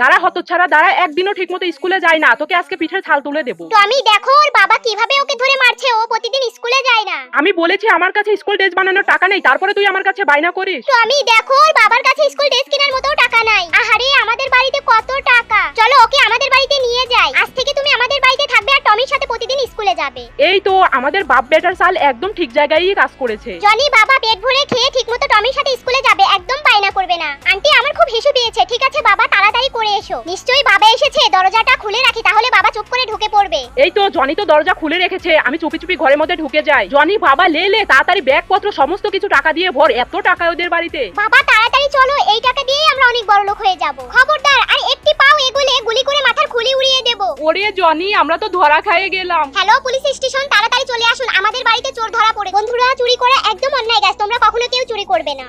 দাঁড়া হতচ্ছাড়া দাঁড়া একদিনও ঠিক মতো স্কুলে যায় না। তোকে আজকে পিঠের ছাল তুলে দেবো। তো আমি দেখো ওর বাবা কীভাবে ওকে ধরে মারছে ও প্রতিদিন স্কুলে যায় না। আমি বলেছি আমার কাছে স্কুল ড্রেস বানানোর টাকা নেই তারপরে তুই আমার কাছে বাইনা করিস? তো আমি দেখো ওর বাবার কাছে স্কুল ড্রেস কেনার মতো টাকা নাই। আহারে আমাদের বাড়িতে কত টাকা? চলো ওকে আমাদের বাড়িতে নিয়ে যাই। আজ থেকে তুমি আমাদের বাড়িতে থাকবে আর টমির সাথে প্রতিদিন স্কুলে যাবে। এই তো আমাদের বাপ বেটার সাল একদম ঠিক জায়গায় কাজ করেছে। জনি বাবা পেট ভরে খেয়ে ঠিকমতো টমির সাথে স্কুলে যাবে একদম বায়না করবে না। আন্টি আমার খুব হিসু পেয়েছে ঠিক আছে? এসো। নিশ্চয়ই বাবা এসেছে দরজাটা খুলে রাখি তাহলে বাবা চুপ করে ঢুকে পড়বে। এই তো জনি তো দরজা খুলে রেখেছে আমি চুপি চুপি ঘরের মধ্যে ঢুকে যাই। জনি বাবা লে লে তাড়াতাড়ি ব্যাগপত্র সমস্ত কিছু টাকা দিয়ে ভর এত টাকা ওদের বাড়িতে। বাবা তাড়াতাড়ি চলো এই টাকা দিয়েই আমরা অনেক বড় লোক হয়ে যাব। খবরদার আর একটি পাও এগুলে গুলি করে মাথার খুলি উড়িয়ে দেব। ওরে জনি আমরা তো ধরা খাইয়ে গেলাম। হ্যালো পুলিশ স্টেশন তাড়াতাড়ি চলে আসুন আমাদের বাড়িতে চোর ধরা পড়ে। বন্ধুরা চুরি করা একদম অন্যায় গাছ তোমরা কখনো কেউ চুরি করবে না।